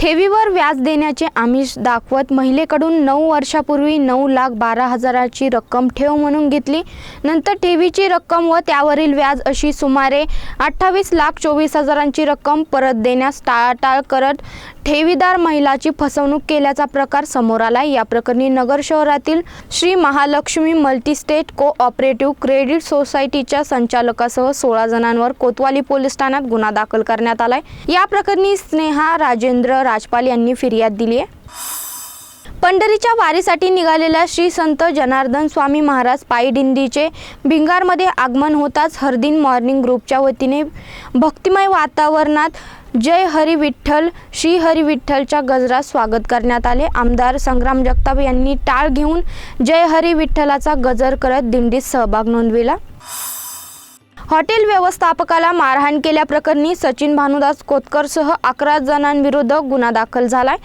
ठेवीवर व्याज देण्याचे आमिष दाखवत महिलेकडून नऊ वर्षापूर्वी नऊ लाख बारा हजाराची रक्कम ठेव म्हणून घेतली. नंतर ठेवीची रक्कम व त्यावरील व्याज अशी सुमारे अठ्ठावीस लाख चोवीस हजारांची रक्कम परत देण्यास टाळाटाळ करत ठेवीदार महिलाची फसवणूक केल्याचा प्रकार समोर आला या प्रकरणी नगर शहरातील Shri Mahalakshmi multistate cooperative credit सोसायटीच्या संचालकासह सोळा जणांवर कोतवाली पोलीस ठाण्यात गुन्हा दाखल करण्यात आलाय. या प्रकरणी स्नेहा राजेंद्र राजपाल यांनी फिर्याद दिली आहे. पंढरीच्या वारीसाठी निघालेल्या श्री संत जनार्दन स्वामी महाराज पायी भिंगारमध्ये आगमन होताच हरदिन मॉर्निंग ग्रुपच्या वतीने भक्तिमय वातावरणात जय हरी विठ्ठल श्री हरी विठ्ठलच्या गजरात स्वागत करण्यात आले. आमदार संग्राम जगताप यांनी टाळ घेऊन जय हरी विठ्ठलाचा गजर करत दिंडीत सहभाग नोंदविला. हॉटेल व्यवस्थापकाला मारहाण केल्याप्रकरणी सचिन भानुदास कोतकरसह अकरा जणांविरुद्ध गुन्हा दाखल झालाय.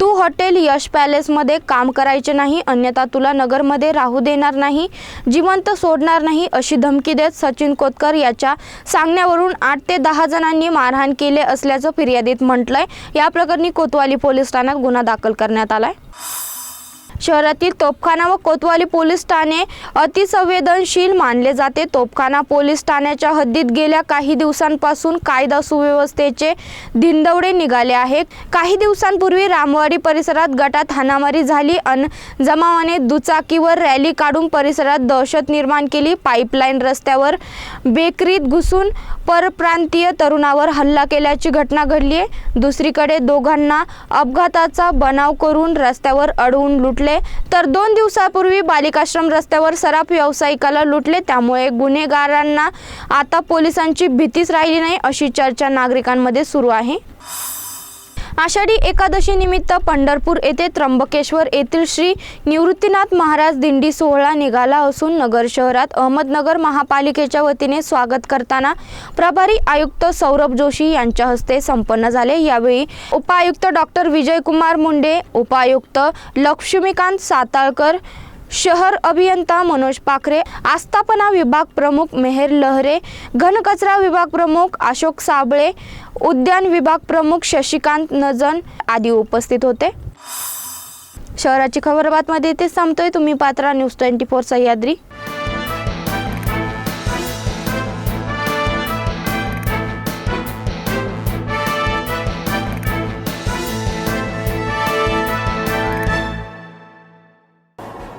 तू हॉटेल यश पॅलेसमध्ये काम करायचे नाही अन्यथा तुला नगरमध्ये राहू देणार नाही जिवंत सोडणार नाही अशी धमकी देत सचिन कोतकर याच्या सांगण्यावरून आठ ते दहा जणांनी मारहाण केले असल्याचं फिर्यादीत म्हटलंय. या प्रकरणी कोतवाली पोलीस ठाण्यात गुन्हा दाखल करण्यात आलाय. शहरातील तोपखाना व कोतवाली पोलीस ठाणे अतिसंवेदनशील मानले जाते. तोपखाना पोलीस ठाण्याच्या हद्दीत गेल्या काही दिवसांपासून कायदा सुव्यवस्थेचे धिंदवडे निघाले आहेत. काही दिवसांपूर्वी रामवाडी परिसरात गटात हाणामारी झाली अन जमावाने दुचाकीवर रॅली काढून परिसरात दहशत निर्माण केली. पाईपलाईन रस्त्यावर बेकरीत घुसून परप्रांतीय तरुणावर हल्ला केल्याची घटना घडली आहे दुसरीकडे दोघांना अपघाताचा बनाव करून रस्त्यावर अडवून लुटले तर दोन दिवसापूर्वी बालिकाश्रम रस्त्यावर सराफ व्यावसायिकाला लुटले. त्यामुळे गुन्हेगारांना आता पोलिसांची भीतीच राहिली नाही अशी चर्चा नागरिकांमध्ये सुरू आहे. आषाढी एकादशी निमित्त पंढरपूर येथे त्र्यंबकेश्वर येथील श्री निवृत्तीनाथ महाराज दिंडी सोहळा निघाला असून नगर शहरात अहमदनगर महापालिकेच्या वतीने स्वागत करताना प्रभारी आयुक्त सौरभ जोशी यांच्या हस्ते संपन्न झाले. यावेळी उपायुक्त डॉक्टर विजयकुमार मुंडे उपायुक्त लक्ष्मीकांत साताळकर शहर अभियंता मनोज पाखरे आस्थापना विभाग प्रमुख मेहर लहरे घनकचरा विभाग प्रमुख अशोक साबळे उद्यान विभाग प्रमुख शशिकांत नजन आदी उपस्थित होते. शहराची खबर बातमध्ये ते संपतोय. तुम्ही पात्रा न्यूज ट्वेंटी फोर सह्याद्री.